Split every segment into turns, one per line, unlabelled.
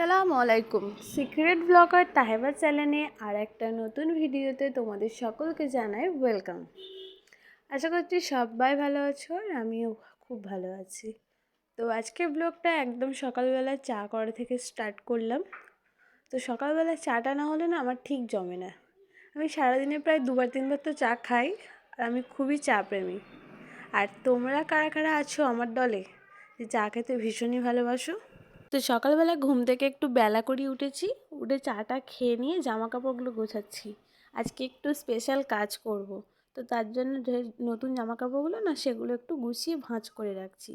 আসসালামু আলাইকুম। Secret blogger তাহেবা চ্যানেলে আর একটা নতুন ভিডিওতে তোমাদের সকলকে জানাই ওয়েলকাম। আশা করছি সবাই ভালো আছো আর আমিও খুব ভালো আছি। তো আজকের ব্লগটা একদম সকালবেলা চা করা থেকে স্টার্ট করলাম। তো সকালবেলা চাটা না হলে না আমার ঠিক জমে না। আমি সারাদিনে প্রায় দুবার, তিনবার তো চা খাই আর আমি খুবই চা প্রেমী। আর তোমরা কারা কারা আছো আমার দলে? যে চা খেতে ভীষণই ভালোবাসো। তো সকালবেলা ঘুম থেকে একটু বেলা করে উঠেছি। উঠে চাটা খেয়ে নিয়ে জামা কাপড়গুলো গোছাচ্ছি। আজকে একটু স্পেশাল কাজ করব। তো তার জন্য নতুন জামা কাপড়গুলো না সেগুলো একটু গুছিয়ে ভাঁজ করে রাখছি।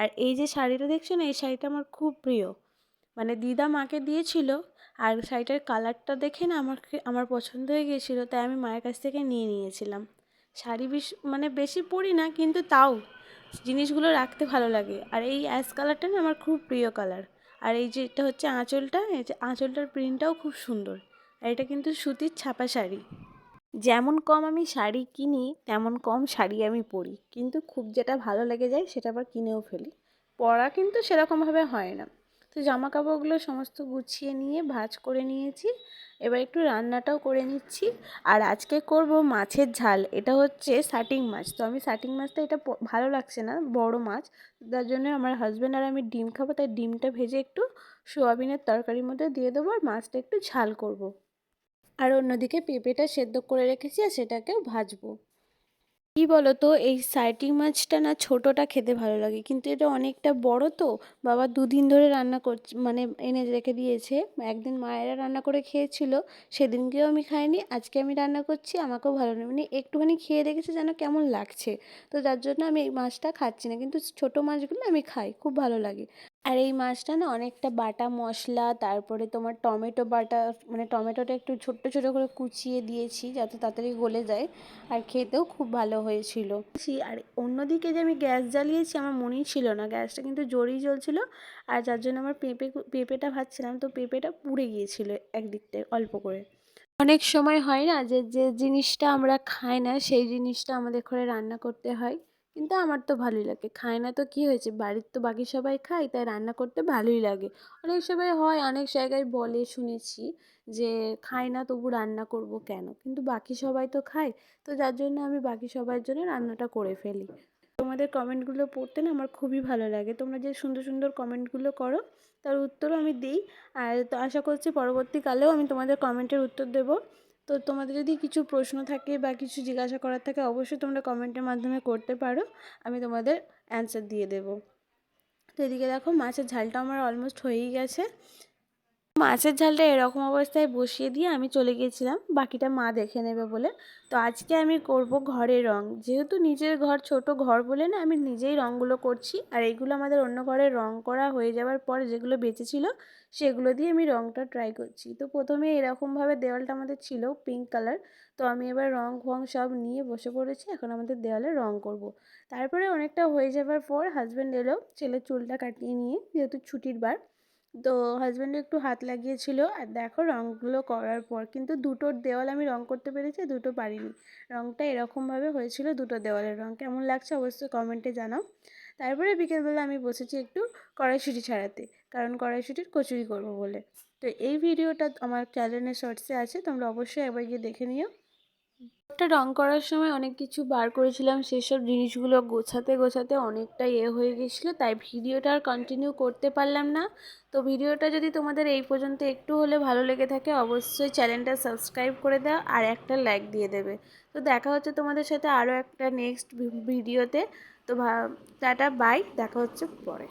আর এই যে শাড়িটা দেখছ না এই শাড়িটা আমার খুব প্রিয়। মানে দিদা মাকে দিয়েছিল আর শাড়িটার কালারটা দেখে না আমার আমার পছন্দ হয়ে গিয়েছিল, তাই আমি মায়ের কাছ থেকে নিয়ে নিয়েছিলাম। শাড়ি বেশ মানে বেশি পরি না, কিন্তু তাও জিনিসগুলো রাখতে ভালো লাগে। আর এই অ্যাশ কালারটা না আমার খুব প্রিয় কালার। আর এই যে এটা হচ্ছে আঁচলটা, এই যে আঁচলটার প্রিন্টটাও খুব সুন্দর। আর এটা কিন্তু সুতির ছাপা শাড়ি। যেমন কম আমি শাড়ি কিনি, তেমন কম শাড়ি আমি পরি। কিন্তু খুব যেটা ভালো লেগে যায় সেটা আবার কিনেও ফেলি। পরা কিন্তু সেরকমভাবে হয় না। তো জামা কাপড়গুলো সমস্ত গুছিয়ে নিয়ে, ভাজ করে নিয়েছি। এবার একটু রান্নাটাও করে নিচ্ছি। আর আজকে করব মাছের ঝাল। এটা হচ্ছে সাটিং মাছ। তো আমি সাটিং মাছটা এটা ভালো লাগছে না, বড় মাছ। তার জন্য আমার হাজব্যান্ড আর আমি ডিম খাব, তাই ডিমটা ভেজে একটু সোয়াবিনের তরকারির মধ্যে দিয়ে দেবো আর মাছটা একটু ঝাল করব। আর অন্যদিকে পেঁপেটা সেদ্ধ করে রেখেছি আর সেটাকেও ভাজবো। কী বলো তো এই সাইটিং মাছটা না ছোটোটা খেতে ভালো লাগে। কিন্তু এটা অনেকটা বড় তো। বাবা দুদিন ধরে রান্না করছে মানে এনে রেখে দিয়েছে। একদিন মায়েরা রান্না করে খেয়েছিল। সেদিনকেও আমি খাইনি, আজকে আমি রান্না করছি, আমাকেও ভালো লাগে মানে একটুখানি খেয়ে দেখেছে যেন কেমন লাগছে। তো যার জন্য আমি এই মাছটা খাচ্ছি না। কিন্তু ছোটো মাছগুলো আমি খাই, খুব ভালো লাগে। আর এই মাছটা না অনেকটা বাটা মশলা, তারপরে তোমার টমেটো বাটা মানে টমেটোটা একটু ছোট্ট ছোটো করে কুচিয়ে দিয়েছি যাতে তাড়াতাড়ি গলে যায় আর খেতেও খুব ভালো হয়েছিল। আর অন্যদিকে যে আমি গ্যাস জ্বালিয়েছি আমার মনেই ছিল না, গ্যাসটা কিন্তু জোরেই জ্বলছিল আর যার জন্য আমার পেঁপে পেঁপেটা ভাজছিলাম তো পেঁপেটা পুড়ে গিয়েছিল একদিকটায় অল্প করে। অনেক সময় হয় না যে যে জিনিসটা আমরা খাই না সেই জিনিসটা আমাদের ঘরে রান্না করতে হয়। কিন্তু আমার তো ভালোই লাগে। খায় না তো কী হয়েছে? বাড়ির তো বাকি সবাই খায়, তাই রান্না করতে ভালোই লাগে। অনেক সময় হয়, অনেক জায়গায় বলে শুনেছি যে, খায় না তবু রান্না করব কেন? কিন্তু বাকি সবাই তো খায়, তো যার জন্য আমি বাকি সবার জন্য রান্নাটা করে ফেলি। তোমাদের কমেন্টগুলো পড়তে না আমার খুবই ভালো লাগে। তোমরা যে সুন্দর সুন্দর কমেন্টগুলো করো, তার উত্তরও আমি দিই। আর তো আশা করছি পরবর্তীকালেও আমি তোমাদের কমেন্টের উত্তর দেবো। তো তোমাদের যদি কিছু প্রশ্ন থাকে বা কিছু জিজ্ঞাসা করার থাকে, অবশ্যই তোমরা কমেন্টের মাধ্যমে করতে পারো। আমি তোমাদের অ্যান্সার দিয়ে দেবো। তো এদিকে দেখো, মাছের ঝালটা আমার অলমোস্ট হয়েই গেছে। মাছের ঝালটা এরকম অবস্থায় বসিয়ে দিয়ে আমি চলে গিয়েছিলাম। বাকিটা মা দেখে নেবে বলে। তো আজকে আমি করব ঘরে রং। যেহেতু নিজের ঘর ছোট ঘর বলে না, আমি নিজেই রঙগুলো করছি। আর এইগুলো আমাদের অন্য ঘরে রং করা হয়ে যাওয়ার পর যেগুলো বেঁচেছিল সেগুলো দিয়ে আমি রংটা ট্রাই করছি। তো প্রথমে এরকমভাবে দেওয়ালটা আমাদের ছিল পিঙ্ক কালার তো আমি এবার রং ফং সব নিয়ে বসে পড়েছি, এখন আমাদের দেওয়ালে রং করব। তারপরে অনেকটা হয়ে যাবার পর হাজব্যান্ড এলো ছেলের চুলটা কাটিয়ে নিয়ে, যেহেতু ছুটির বার। তো হাজব্যান্ডও একটু হাত লাগিয়েছিল। আর দেখো রঙগুলো করার পর কিন্তু দুটোর দেওয়াল আমি রং করতে পেরেছি, দুটো পারিনি। রঙটা এরকমভাবে হয়েছিল দুটো দেওয়ালের রঙ কেমন লাগছে অবশ্যই কমেন্টে জানাও। তারপরে বিকেলবেলা আমি বসেছি একটু কড়াইশুঁটি ছাড়াতে, কারণ কড়াইশুঁটির কচুরি করব বলে। তো এই ভিডিওটা আমার চ্যানেলের শর্টসে আছে, তোমরা অবশ্যই একবার গিয়ে দেখে নিও। একটা রং করার সময় অনেক কিছু বার করেছিলাম, সেসব জিনিসগুলো গোছাতে গোছাতে অনেকটা ইয়ে হয়ে গেছিল, তাই ভিডিওটা আর কন্টিনিউ করতে পারলাম না। তো ভিডিওটা যদি তোমাদের এই পর্যন্ত একটু হলে ভালো লেগে থাকে, অবশ্যই চ্যানেলটা সাবস্ক্রাইব করে দাও আর একটা লাইক দিয়ে দেবে। তো দেখা হচ্ছে তোমাদের সাথে আরও একটা নেক্সট ভিডিওতে তো টাটা বাই দেখা হচ্ছে পরে।